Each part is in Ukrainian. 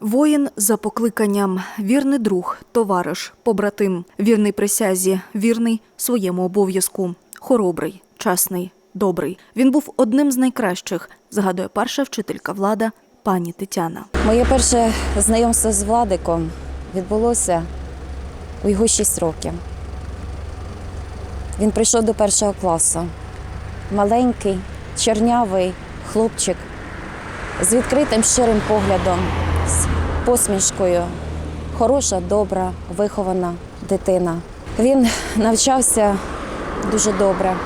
Воїн за покликанням, вірний друг, товариш, побратим, вірний присязі, вірний своєму обов'язку, хоробрий, чесний, добрий. Він був одним з найкращих, згадує перша вчителька влада пані Тетяна. Моє перше знайомство з Владиком відбулося у його 6 років. Він прийшов до першого класу. Маленький, чорнявий хлопчик з відкритим щирим поглядом, з посмішкою. Хороша, добра, вихована дитина. Він навчався дуже добре.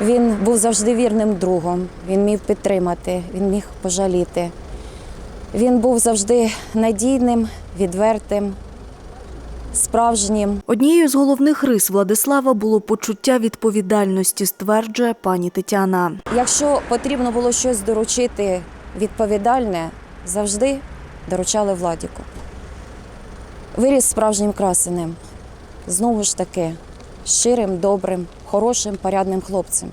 Він був завжди вірним другом. Він міг підтримати, він міг пожаліти. Він був завжди надійним, відвертим, справжнім. Однією з головних рис Владислава було почуття відповідальності, стверджує пані Тетяна. Якщо потрібно було щось доручити відповідальне, завжди доручали Владіку. Виріс справжнім красенем. Знову ж таки, щирим, добрим, хорошим, порядним хлопцем.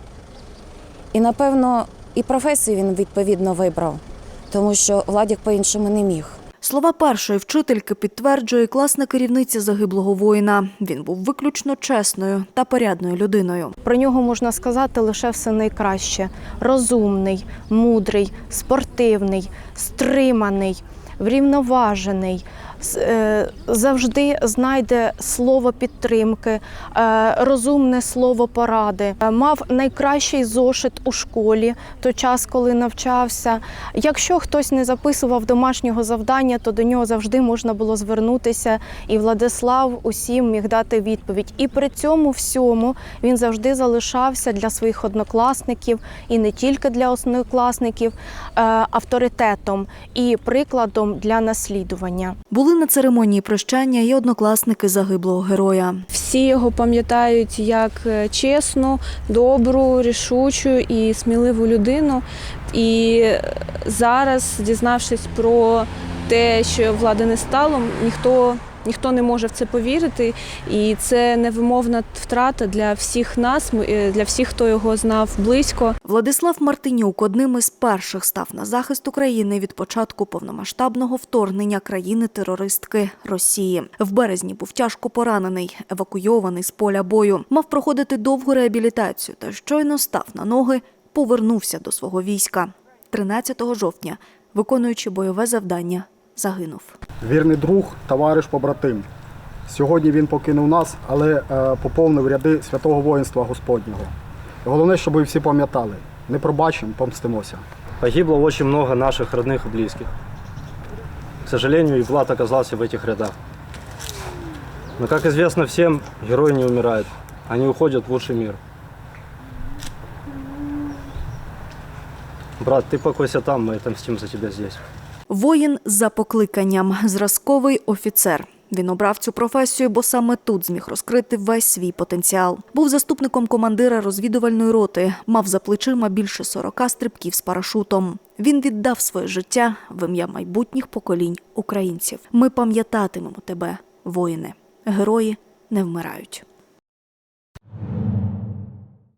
І, напевно, і професію він відповідно вибрав, тому що Владік по-іншому не міг. Слова першої вчительки підтверджує класна керівниця загиблого воїна. Він був виключно чесною та порядною людиною. Про нього можна сказати лише все найкраще: розумний, мудрий, спортивний, стриманий, врівноважений. Е, Завжди знайде слово підтримки, е, розумне слово поради. Е, Мав найкращий зошит у школі той час, коли навчався. Якщо хтось не записував домашнього завдання, то до нього завжди можна було звернутися, і Владислав усім міг дати відповідь. І при цьому всьому він завжди залишався для своїх однокласників і не тільки для однокласників авторитетом і прикладом для наслідування. Були на церемонії прощання і однокласники загиблого героя. Всі його пам'ятають як е, чесну, добру, рішучу і сміливу людину. І е, зараз, дізнавшись про те, що влади не стало, ніхто, ніхто не може в це повірити. І це невимовна втрата для всіх нас, е, для всіх, хто його знав близько. Владислав Мартинюк одним із перших став на захист України від початку повномасштабного вторгнення країни-терористки Росії. В березні був тяжко поранений, евакуйований з поля бою. Мав проходити довгу реабілітацію та щойно став на ноги, повернувся до свого війська. 13 жовтня, виконуючи бойове завдання, загинув. Вірний друг, товариш, побратим. Сьогодні він покинув нас, але е, поповнив ряди святого воїнства Господнього. Головне, щоб ви всі пам'ятали, не пробачимо, помстимося. Погибло очень много наших родных и близких. К сожалению, и Влад оказался в этих рядах. Но, как известно всем, герои не умирают. Они уходят в лучший мир. Брат, ты покойся там, мы отомстим за тебя здесь. Воїн за покликанням, зразковий офіцер. Він обрав цю професію, бо саме тут зміг розкрити весь свій потенціал. Був заступником командира розвідувальної роти, мав за плечима більше 40 стрибків з парашутом. Він віддав своє життя в ім'я майбутніх поколінь українців. Ми пам'ятатимемо тебе, воїне. Герої не вмирають.